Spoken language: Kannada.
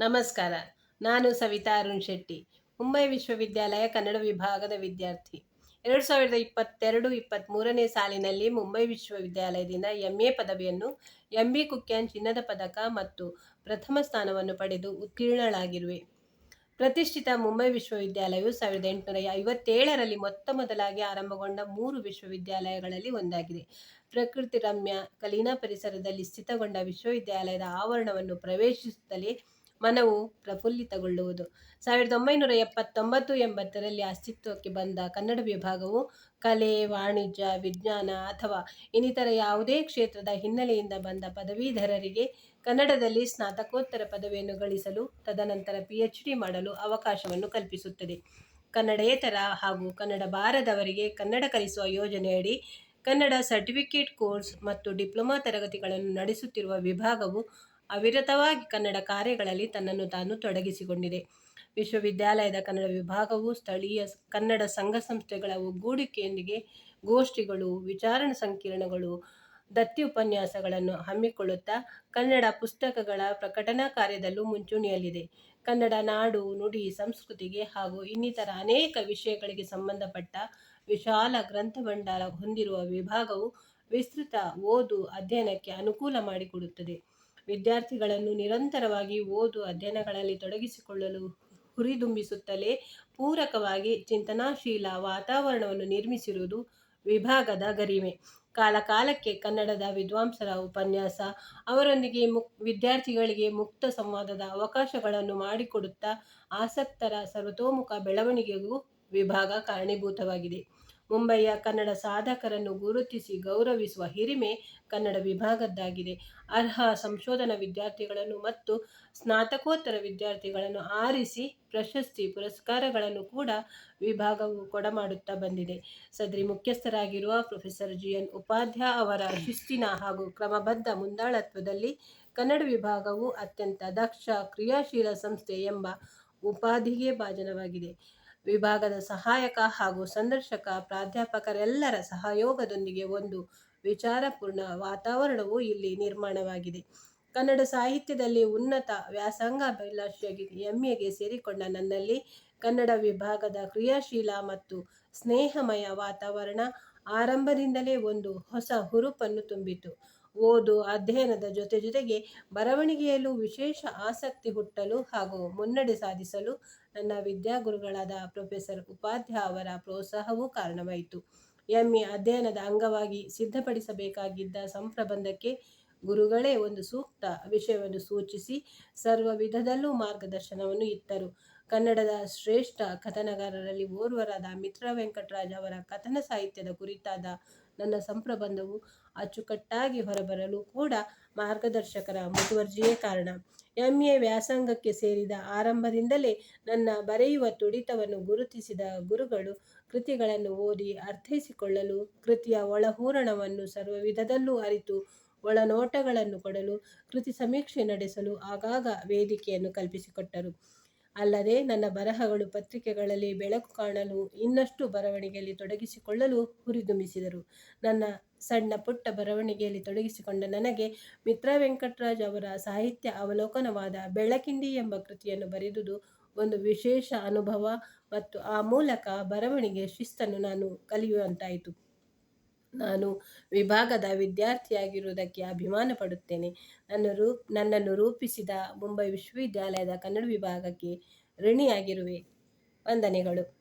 ನಮಸ್ಕಾರ. ನಾನು ಸವಿತಾ ಅರುಣ್ ಶೆಟ್ಟಿ, ಮುಂಬೈ ವಿಶ್ವವಿದ್ಯಾಲಯ ಕನ್ನಡ ವಿಭಾಗದ ವಿದ್ಯಾರ್ಥಿ. ಎರಡು ಸಾವಿರದ ಇಪ್ಪತ್ತೆರಡು ಇಪ್ಪತ್ತ್ಮೂರನೇ ಸಾಲಿನಲ್ಲಿ ಮುಂಬೈ ವಿಶ್ವವಿದ್ಯಾಲಯದಿಂದ ಎಂ ಎ ಪದವಿಯನ್ನು ಎಂ ಬಿ ಕುಕ್ಯಾನ್ ಚಿನ್ನದ ಪದಕ ಮತ್ತು ಪ್ರಥಮ ಸ್ಥಾನವನ್ನು ಪಡೆದು ಉತ್ತೀರ್ಣಳಾಗಿರುವೆ. ಪ್ರತಿಷ್ಠಿತ ಮುಂಬೈ ವಿಶ್ವವಿದ್ಯಾಲಯವು ಸಾವಿರದ ಎಂಟುನೂರ ಐವತ್ತೇಳರಲ್ಲಿ ಮೊತ್ತ ಮೊದಲಾಗಿ ಆರಂಭಗೊಂಡ ಮೂರು ವಿಶ್ವವಿದ್ಯಾಲಯಗಳಲ್ಲಿ ಒಂದಾಗಿದೆ. ಪ್ರಕೃತಿ ರಮ್ಯ ಕಲೀನ ಪರಿಸರದಲ್ಲಿ ಸ್ಥಿತಗೊಂಡ ವಿಶ್ವವಿದ್ಯಾಲಯದ ಆವರಣವನ್ನು ಪ್ರವೇಶಿಸುತ್ತಲೇ ಮನವು ಪ್ರಫುಲ್ಲಿತಗೊಳ್ಳುವುದು. ಸಾವಿರದ ಒಂಬೈನೂರ ಎಪ್ಪತ್ತೊಂಬತ್ತು ಎಂಬತ್ತರಲ್ಲಿ ಅಸ್ತಿತ್ವಕ್ಕೆ ಬಂದ ಕನ್ನಡ ವಿಭಾಗವು ಕಲೆ, ವಾಣಿಜ್ಯ, ವಿಜ್ಞಾನ ಅಥವಾ ಇನ್ನಿತರ ಯಾವುದೇ ಕ್ಷೇತ್ರದ ಹಿನ್ನೆಲೆಯಿಂದ ಬಂದ ಪದವೀಧರರಿಗೆ ಕನ್ನಡದಲ್ಲಿ ಸ್ನಾತಕೋತ್ತರ ಪದವಿಯನ್ನು ಗಳಿಸಲು ತದನಂತರ ಪಿ ಎಚ್ ಡಿ ಮಾಡಲು ಅವಕಾಶವನ್ನು ಕಲ್ಪಿಸುತ್ತದೆ. ಕನ್ನಡೇತರ ಹಾಗೂ ಕನ್ನಡ ಬಾರದವರಿಗೆ ಕನ್ನಡ ಕಲಿಸುವ ಯೋಜನೆಯಡಿ ಕನ್ನಡ ಸರ್ಟಿಫಿಕೇಟ್ ಕೋರ್ಸ್ ಮತ್ತು ಡಿಪ್ಲೊಮಾ ತರಗತಿಗಳನ್ನು ನಡೆಸುತ್ತಿರುವ ವಿಭಾಗವು ಅವಿರತವಾಗಿ ಕನ್ನಡ ಕಾರ್ಯಗಳಲ್ಲಿ ತನ್ನನ್ನು ತಾನು ತೊಡಗಿಸಿಕೊಂಡಿದೆ. ವಿಶ್ವವಿದ್ಯಾಲಯದ ಕನ್ನಡ ವಿಭಾಗವು ಸ್ಥಳೀಯ ಕನ್ನಡ ಸಂಘ ಸಂಸ್ಥೆಗಳ ಒಗ್ಗೂಡಿಕೆಯೊಂದಿಗೆ ಗೋಷ್ಠಿಗಳು, ವಿಚಾರಣ ಸಂಕಿರಣಗಳು, ದತ್ತಿ ಉಪನ್ಯಾಸಗಳನ್ನು ಹಮ್ಮಿಕೊಳ್ಳುತ್ತಾ ಕನ್ನಡ ಪುಸ್ತಕಗಳ ಪ್ರಕಟಣಾ ಕಾರ್ಯದಲ್ಲೂ ಮುಂಚೂಣಿಯಲ್ಲಿದೆ. ಕನ್ನಡ ನಾಡು, ನುಡಿ, ಸಂಸ್ಕೃತಿಗೆ ಹಾಗೂ ಇನ್ನಿತರ ಅನೇಕ ವಿಷಯಗಳಿಗೆ ಸಂಬಂಧಪಟ್ಟ ವಿಶಾಲ ಗ್ರಂಥ ಭಂಡಾರ ಹೊಂದಿರುವ ವಿಭಾಗವು ವಿಸ್ತೃತ ಓದು ಅಧ್ಯಯನಕ್ಕೆ ಅನುಕೂಲ ಮಾಡಿಕೊಡುತ್ತದೆ. ವಿದ್ಯಾರ್ಥಿಗಳನ್ನು ನಿರಂತರವಾಗಿ ಓದು ಅಧ್ಯಯನಗಳಲ್ಲಿ ತೊಡಗಿಸಿಕೊಳ್ಳಲು ಹುರಿದುಂಬಿಸುತ್ತಲೇ ಪೂರಕವಾಗಿ ಚಿಂತನಾಶೀಲ ವಾತಾವರಣವನ್ನು ನಿರ್ಮಿಸಿರುವುದು ವಿಭಾಗದ ಗರಿಮೆ. ಕಾಲಕಾಲಕ್ಕೆ ಕನ್ನಡದ ವಿದ್ವಾಂಸರ ಉಪನ್ಯಾಸ, ಅವರೊಂದಿಗೆ ಮುಕ್ ವಿದ್ಯಾರ್ಥಿಗಳಿಗೆ ಮುಕ್ತ ಸಂವಾದದ ಅವಕಾಶಗಳನ್ನು ಮಾಡಿಕೊಡುತ್ತಾ ಆಸಕ್ತರ ಸರ್ವತೋಮುಖ ಬೆಳವಣಿಗೆಗೂ ವಿಭಾಗ ಕಾರಣೀಭೂತವಾಗಿದೆ. ಮುಂಬಯಿಯ ಕನ್ನಡ ಸಾಧಕರನ್ನು ಗುರುತಿಸಿ ಗೌರವಿಸುವ ಹಿರಿಮೆ ಕನ್ನಡ ವಿಭಾಗದ್ದಾಗಿದೆ. ಅರ್ಹ ಸಂಶೋಧನಾ ವಿದ್ಯಾರ್ಥಿಗಳನ್ನು ಮತ್ತು ಸ್ನಾತಕೋತ್ತರ ವಿದ್ಯಾರ್ಥಿಗಳನ್ನು ಆರಿಸಿ ಪ್ರಶಸ್ತಿ ಪುರಸ್ಕಾರಗಳನ್ನು ಕೂಡ ವಿಭಾಗವು ಕೊಡಮಾಡುತ್ತಾ ಬಂದಿದೆ. ಸದ್ರಿ ಮುಖ್ಯಸ್ಥರಾಗಿರುವ ಪ್ರೊಫೆಸರ್ ಜಿ ಎನ್ ಅವರ ಶಿಸ್ತಿನ ಹಾಗೂ ಕ್ರಮಬದ್ಧ ಮುಂದಾಳತ್ವದಲ್ಲಿ ಕನ್ನಡ ವಿಭಾಗವು ಅತ್ಯಂತ ದಕ್ಷ, ಕ್ರಿಯಾಶೀಲ ಸಂಸ್ಥೆ ಎಂಬ ಉಪಾಧಿಗೆ ಭಾಜನವಾಗಿದೆ. ವಿಭಾಗದ ಸಹಾಯಕ ಹಾಗೂ ಸಂದರ್ಶಕ ಪ್ರಾಧ್ಯಾಪಕರೆಲ್ಲರ ಸಹಯೋಗದೊಂದಿಗೆ ಒಂದು ವಿಚಾರಪೂರ್ಣ ವಾತಾವರಣವು ಇಲ್ಲಿ ನಿರ್ಮಾಣವಾಗಿದೆ. ಕನ್ನಡ ಸಾಹಿತ್ಯದಲ್ಲಿ ಉನ್ನತ ವ್ಯಾಸಂಗಾಭಿಲಾಷಿಯಾಗಿ ಎಂ ಎಗೆ ಸೇರಿಕೊಂಡ ನನ್ನಲ್ಲಿ ಕನ್ನಡ ವಿಭಾಗದ ಕ್ರಿಯಾಶೀಲ ಮತ್ತು ಸ್ನೇಹಮಯ ವಾತಾವರಣ ಆರಂಭದಿಂದಲೇ ಒಂದು ಹೊಸ ಹುರುಪನ್ನು ತುಂಬಿತು. ಓದು ಅಧ್ಯಯನದ ಜೊತೆ ಜೊತೆಗೆ ಬರವಣಿಗೆಯಲ್ಲೂ ವಿಶೇಷ ಆಸಕ್ತಿ ಹುಟ್ಟಲು ಹಾಗೂ ಮುನ್ನಡೆ ಸಾಧಿಸಲು ನನ್ನ ವಿದ್ಯಾಗುರುಗಳಾದ ಪ್ರೊಫೆಸರ್ ಉಪಾಧ್ಯಾಯ ಅವರ ಪ್ರೋತ್ಸಾಹವೂ ಕಾರಣವಾಯಿತು. ಎಂಎ ಎ ಅಧ್ಯಯನದ ಅಂಗವಾಗಿ ಸಿದ್ಧಪಡಿಸಬೇಕಾಗಿದ್ದ ಸಂಪ್ರಬಂಧಕ್ಕೆ ಗುರುಗಳೇ ಒಂದು ಸೂಕ್ತ ವಿಷಯವನ್ನು ಸೂಚಿಸಿ ಸರ್ವ ವಿಧದಲ್ಲೂ ಮಾರ್ಗದರ್ಶನವನ್ನು ಇತ್ತರು ಕನ್ನಡದ ಶ್ರೇಷ್ಠ ಕಥನಗಾರರಲ್ಲಿ ಓರ್ವರಾದ ಮಿತ್ರ ವೆಂಕಟರಾಜ್ ಅವರ ಕಥನ ಸಾಹಿತ್ಯದ ಕುರಿತಾದ ನನ್ನ ಸಂಪ್ರಬಂಧವು ಅಚ್ಚುಕಟ್ಟಾಗಿ ಹೊರಬರಲು ಕೂಡ ಮಾರ್ಗದರ್ಶಕರ ಮುತುವರ್ಜಿಯೇ ಕಾರಣ. ಎಂ ಎ ವ್ಯಾಸಂಗಕ್ಕೆ ಸೇರಿದ ಆರಂಭದಿಂದಲೇ ನನ್ನ ಬರೆಯುವ ತುಡಿತವನ್ನು ಗುರುತಿಸಿದ ಗುರುಗಳು ಕೃತಿಗಳನ್ನು ಓದಿ ಅರ್ಥೈಸಿಕೊಳ್ಳಲು ಕೃತಿಯ ಒಳಹೂರಣವನ್ನು ಸರ್ವವಿಧದಲ್ಲೂ ಅರಿತು ಒಳನೋಟಗಳನ್ನು ಕೊಡಲು ಕೃತಿ ಸಮೀಕ್ಷೆ ನಡೆಸಲು ಆಗಾಗ ವೇದಿಕೆಯನ್ನು ಕಲ್ಪಿಸಿಕೊಟ್ಟರು. ಅಲ್ಲದೆ ನನ್ನ ಬರಹಗಳು ಪತ್ರಿಕೆಗಳಲ್ಲಿ ಬೆಳಕು ಕಾಣಲು, ಇನ್ನಷ್ಟು ಬರವಣಿಗೆಯಲ್ಲಿ ತೊಡಗಿಸಿಕೊಳ್ಳಲು ಹುರಿದುಂಬಿಸಿದರು. ನನ್ನ ಸಣ್ಣ ಪುಟ್ಟ ಬರವಣಿಗೆಯಲ್ಲಿ ತೊಡಗಿಸಿಕೊಂಡ ನನಗೆ ಮಿತ್ರ ವೆಂಕಟರಾಜ್ ಅವರ ಸಾಹಿತ್ಯ ಅವಲೋಕನವಾದ ಬೆಳಕಿಂಡಿ ಎಂಬ ಕೃತಿಯನ್ನು ಬರೆದುದು ಒಂದು ವಿಶೇಷ ಅನುಭವ ಮತ್ತು ಆ ಮೂಲಕ ಬರವಣಿಗೆ ಶಿಸ್ತನ್ನು ನಾನು ಕಲಿಯುವಂತಾಯಿತು. ನಾನು ವಿಭಾಗದ ವಿದ್ಯಾರ್ಥಿಯಾಗಿರುವುದಕ್ಕೆ ಅಭಿಮಾನ ಪಡುತ್ತೇನೆ ನನ್ನ ರೂಪ್ ನನ್ನನ್ನು ರೂಪಿಸಿದ ಮುಂಬೈ ವಿಶ್ವವಿದ್ಯಾಲಯದ ಕನ್ನಡ ವಿಭಾಗಕ್ಕೆ ಋಣಿಯಾಗಿರುವೆ. ವಂದನೆಗಳು.